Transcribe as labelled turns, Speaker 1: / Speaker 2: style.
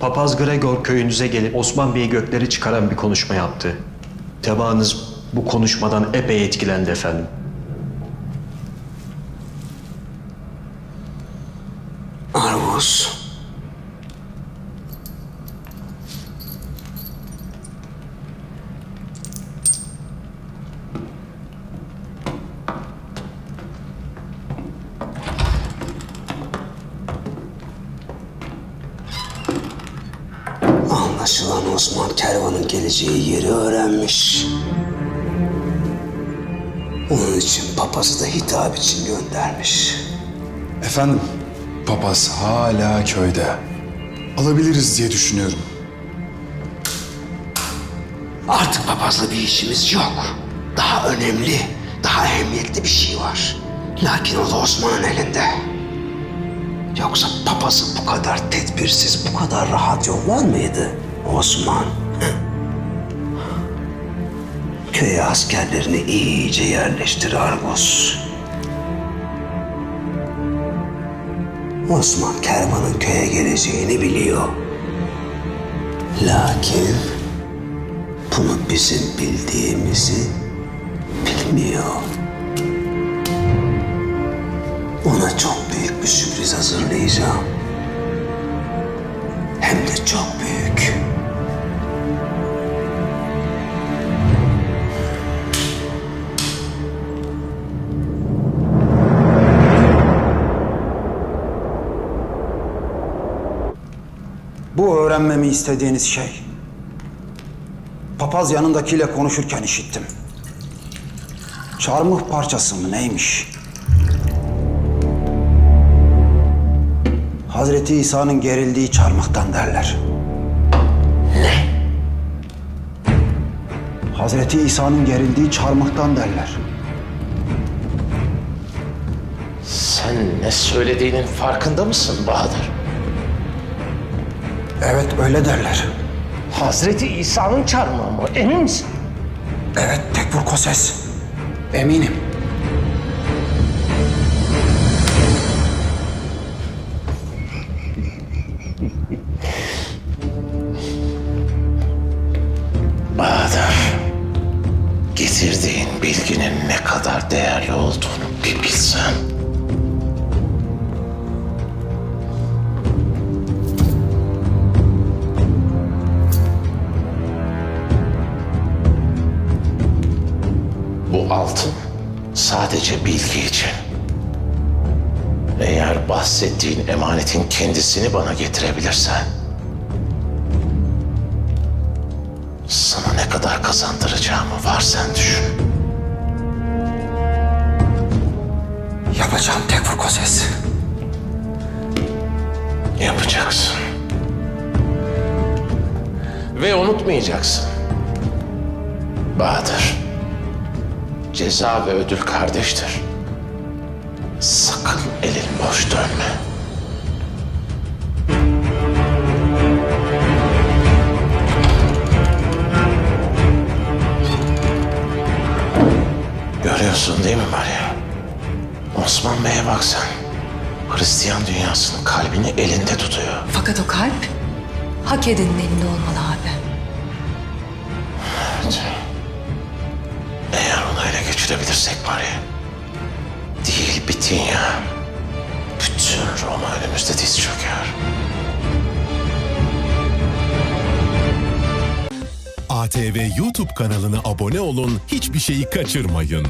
Speaker 1: Papaz Gregor köyünüze gelip Osman Bey'i gökleri çıkaran bir konuşma yaptı. Tebaanız bu konuşmadan epey etkilendi efendim.
Speaker 2: Arvus. Anlaşılan Osman kervanın geleceği yeri öğrenmiş. Onun için papazı da hitap için göndermiş.
Speaker 3: Efendim, papaz hala köyde. Alabiliriz diye düşünüyorum.
Speaker 2: Artık papazla bir işimiz yok. Daha önemli, daha ehemmiyetli bir şey var. Lakin o da Osman'ın elinde. Yoksa papazı bu kadar tedbirsiz, bu kadar rahat yollar mıydı Osman? Köye askerlerini iyice yerleştir Argos. Osman kervanın köye geleceğini biliyor. Lakin bunu bizim bildiğimizi bilmiyor. Ona çok büyük bir sürpriz hazırlayacağım. Hem de çok büyük.
Speaker 4: Bu öğrenmemi istediğiniz şey. Papaz yanındakiyle konuşurken işittim. Çarmıh parçası mı neymiş? Hazreti İsa'nın gerildiği çarmıhtan derler. Ne? Hazreti İsa'nın gerildiği çarmıhtan derler.
Speaker 5: Sen ne söylediğinin farkında mısın Bahadır?
Speaker 4: Evet öyle derler.
Speaker 5: Hazreti İsa'nın çarmıhı mı? Emin misin?
Speaker 4: Evet Tekfur Koses. Eminim.
Speaker 5: Bahadır, getirdiğin bilginin ne kadar değerli olduğunu bir bilsen. Bu altın sadece bilgi için. Eğer bahsettiğin emanetin kendisini bana getirebilirsen... Sana ne kadar kazandıracağımı var sen düşün.
Speaker 4: Yapacağım Tekfur Koses.
Speaker 5: Yapacaksın. Ve unutmayacaksın. Bahadır. Ceza ve ödül kardeştir. Sakın elin boş dönme. Görüyorsun değil mi Maria? Osman Bey'e bak sen. Hristiyan dünyasının kalbini elinde tutuyor.
Speaker 6: Fakat o kalp hak edenin elinde olmalı abi.
Speaker 5: Evet. Geçirebilirsek Maria. Değil Bitinya. Bütün Roma önümüzde diz çöker.
Speaker 7: ATV YouTube kanalına abone olun, hiçbir şeyi kaçırmayın.